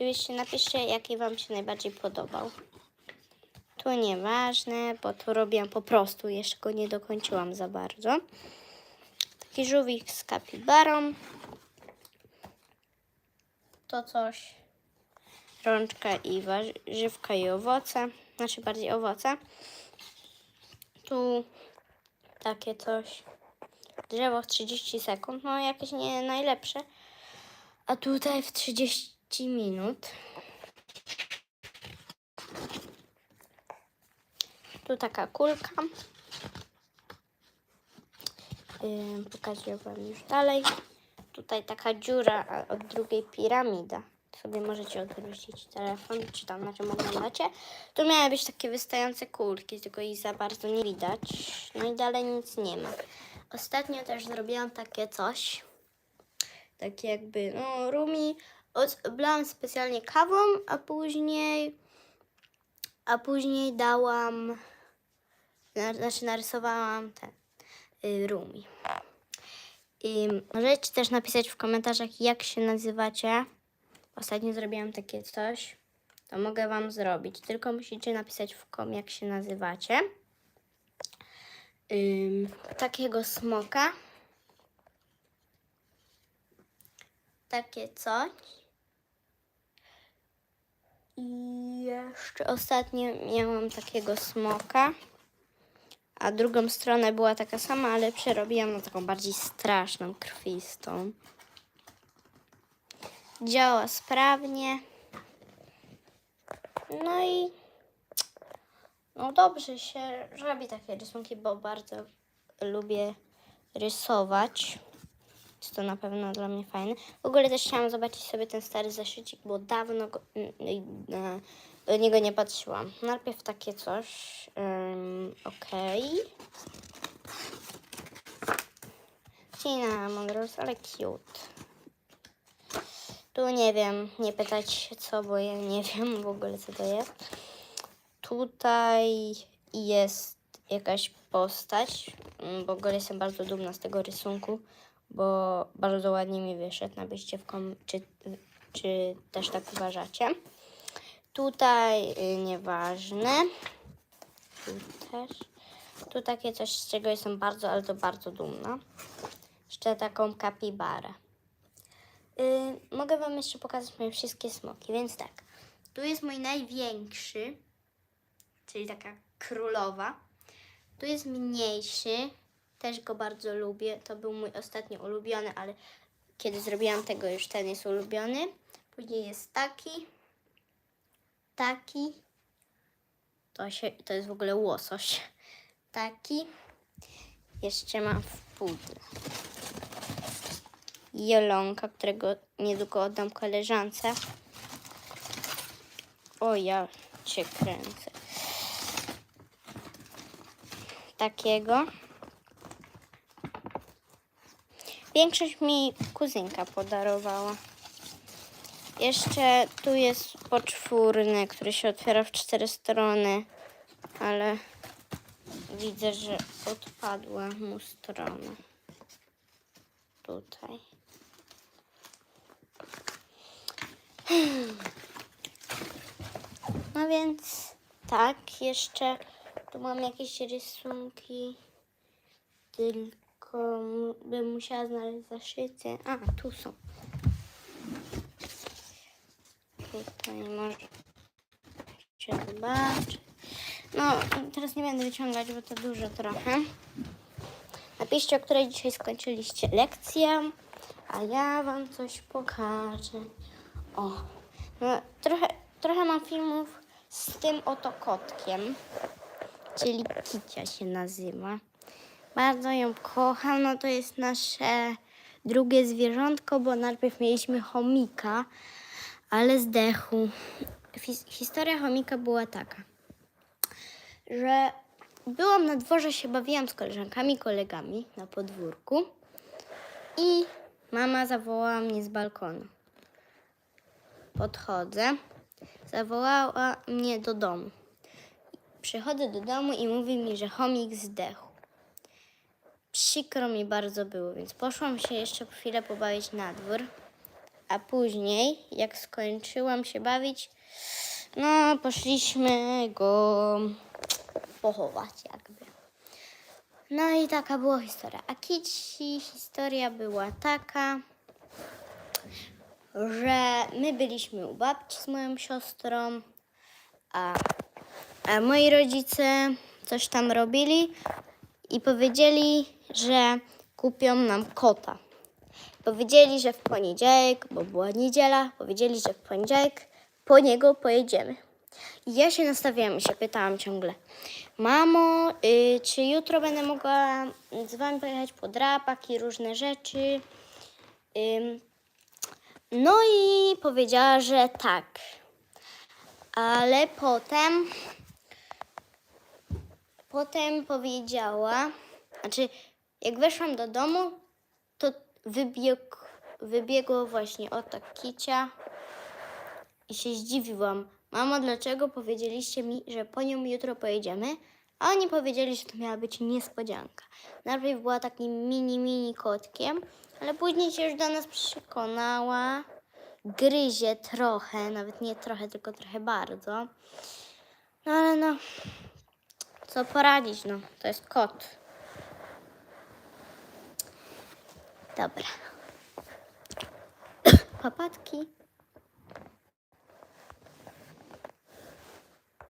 Oczywiście napiszcie, jaki Wam się najbardziej podobał. Tu nieważne, bo tu robiłam po prostu, jeszcze go nie dokończyłam za bardzo. Taki żółwik z kapibarą. To coś. Rączka i warzywka i owoce. Znaczy bardziej owoce. Tu takie coś. Drzewo w 30 sekund. No jakieś nie najlepsze. A tutaj w 30 minut. Tu taka kulka. Pokażę Wam już dalej. Tutaj taka dziura, a od drugiej piramida. Sobie możecie odwrócić telefon, czy tam na czym oglądacie. Tu miały być takie wystające kulki, tylko ich za bardzo nie widać. No i dalej nic nie ma. Ostatnio też zrobiłam takie coś. Takie jakby, no, rumi. Oblałam specjalnie kawą, a później, a później dałam, na- znaczy narysowałam te y, rumi. Możecie też napisać w komentarzach, jak się nazywacie. Ostatnio zrobiłam takie coś. To mogę Wam zrobić. Tylko musicie napisać w kom, jak się nazywacie. Takiego smoka. Takie coś. I jeszcze ostatnio miałam takiego smoka. A drugą stronę była taka sama, ale przerobiłam na taką bardziej straszną, krwistą. Działa sprawnie. No i no dobrze się robi takie rysunki, bo bardzo lubię rysować. Jest to na pewno dla mnie fajne. W ogóle też chciałam zobaczyć sobie ten stary zeszycik, bo dawno go, do niego nie patrzyłam. Najpierw takie coś. Um, Okej. Cinnamon Rose, ale cute. Tu nie wiem, nie pytać się co, bo ja nie wiem w ogóle co to jest. Tutaj jest jakaś postać. mm, W ogóle jestem bardzo dumna z tego rysunku, bo bardzo ładnie mi wyszedł. Napiszcie w kom, czy, czy też tak uważacie. Tutaj y, nieważne. Tu też. Tu takie coś, z czego jestem bardzo, ale to bardzo dumna. Jeszcze taką kapibarę. Y, mogę Wam jeszcze pokazać moje wszystkie smoki, więc tak. Tu jest mój największy, czyli taka królowa. Tu jest mniejszy, też go bardzo lubię. To był mój ostatni ulubiony, ale kiedy zrobiłam tego, już ten jest ulubiony. Później jest taki, taki. To, się, to jest w ogóle łosoś. Taki. Jeszcze mam w pudle. Jelonka, którego niedługo oddam koleżance. O, ja cię kręcę. Takiego. Większość mi kuzynka podarowała. Jeszcze tu jest poczwórny, który się otwiera w cztery strony, ale widzę, że odpadła mu strona. Tutaj. No więc tak, jeszcze tu mam jakieś rysunki, tylko mu- bym musiała znaleźć zaszyty. A, tu są. Tutaj możecie zobaczyć. No, teraz nie będę wyciągać, bo to dużo trochę. Napiszcie, o której dzisiaj skończyliście lekcję, a ja wam coś pokażę. O, no, trochę, trochę mam filmów z tym oto kotkiem, czyli Kicia się nazywa. Bardzo ją kocham, no to jest nasze drugie zwierzątko, bo najpierw mieliśmy chomika, ale zdechł. His- historia chomika była taka, że byłam na dworze, się bawiłam z koleżankami, kolegami na podwórku i mama zawołała mnie z balkonu. Podchodzę, zawołała mnie do domu. Przychodzę do domu i mówi mi, że chomik zdechł. Przykro mi bardzo było, więc poszłam się jeszcze chwilę pobawić na dwór, A później, jak skończyłam się bawić, no poszliśmy go pochować jakby. No i taka była historia. A Kici historia była taka, że my byliśmy u babci z moją siostrą, a, a moi rodzice coś tam robili i powiedzieli, że kupią nam kota. Powiedzieli, że w poniedziałek, bo była niedziela, powiedzieli, że w poniedziałek po niego pojedziemy. I ja się nastawiałam i się pytałam ciągle, mamo, y, czy jutro będę mogła z wami pojechać po drapak i różne rzeczy? Ym, no i powiedziała, że tak. Ale potem, potem powiedziała, znaczy jak weszłam do domu, to wybiegł, wybiegło właśnie o tak kicia i się zdziwiłam. Mamo, dlaczego powiedzieliście mi, że po nią jutro pojedziemy? A oni powiedzieli, że to miała być niespodzianka. Najpierw była takim mini, mini kotkiem, ale później się już do nas przekonała. Gryzie trochę, nawet nie trochę, tylko trochę bardzo. No ale no, co poradzić, no, to jest kot. Dobra. Papatki.